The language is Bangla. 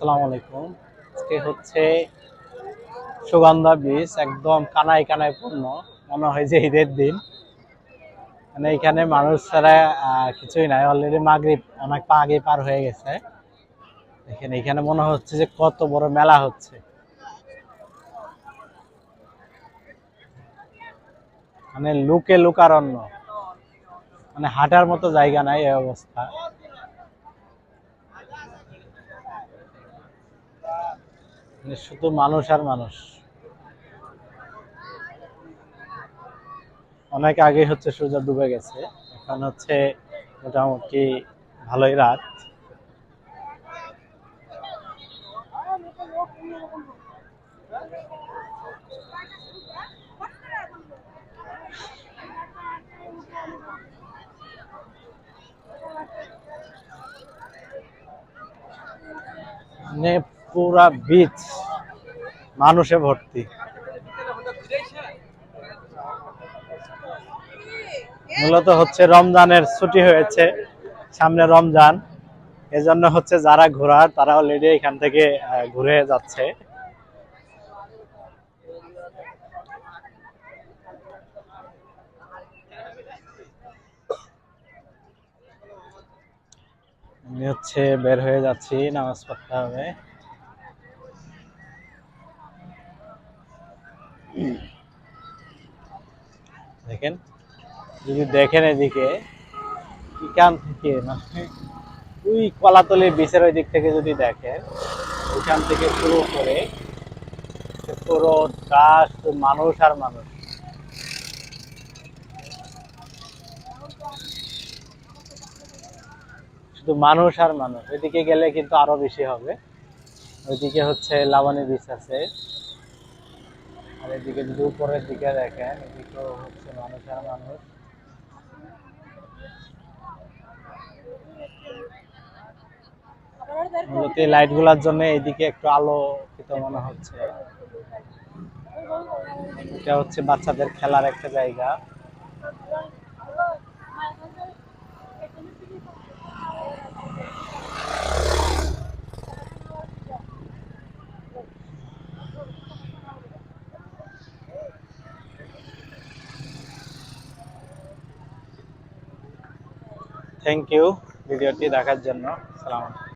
আসসালামু আলাইকুম। আজকে হচ্ছে সুগন্ধা বীজ একদম কানায় কানায় পূর্ণ। মনে হয় যে ঈদের দিন। মানে এখানে মানুষ ছাড়া কিছুই নাই। অলরেডি মাগরিব, অনেক পা আগে পার হয়ে গেছে। এখানে এখানে মনে হচ্ছে যে কত বড় মেলা হচ্ছে। মানে লুকে লুকার লুকারণ্য। মানে হাঁটার মতো জায়গা নাই এই অবস্থা। মানে শুধু মানুষ আর মানুষ। অনেক আগে হচ্ছে সূর্য ডুবে গেছে। এখন হচ্ছে মোটামুটি ভালোই রাত। মানে পুরা বিচ মানুষে ভর্তি। মূলত হচ্ছে রমজানের ছুটি হয়েছে সামনে রমজান। এজন্য হচ্ছে যারা ঘোরার, তারা অলরেডি এখান থেকে ঘুরে যাচ্ছে। আমি হচ্ছে বের হয়ে যাচ্ছি নামাজ পড়তে হবে। দেখেন, যদি দেখেন এদিকে এখান থেকে মানে ওই কলাতলি বিচের ওই দিক থেকে যদি দেখেন, ওইখান থেকে শুরু করে পুরো মানুষ আর মানুষ। শুধু মানুষ আর মানুষ, ওইদিকে গেলে কিন্তু আরও বেশি হবে। ওইদিকে হচ্ছে লাবানি বিচ আছে। আর এদিকে যদি উপরের দিকে দেখেন এদিকেও হচ্ছে মানুষ আর মানুষ। মূলত এই লাইটগুলার জন্য এদিকে একটু আলোকিত মনে হচ্ছে। এটা হচ্ছে বাচ্চাদের খেলার একটা জায়গা। থ্যাংক ইউ ভিডিওটি দেখার জন্য। সালাম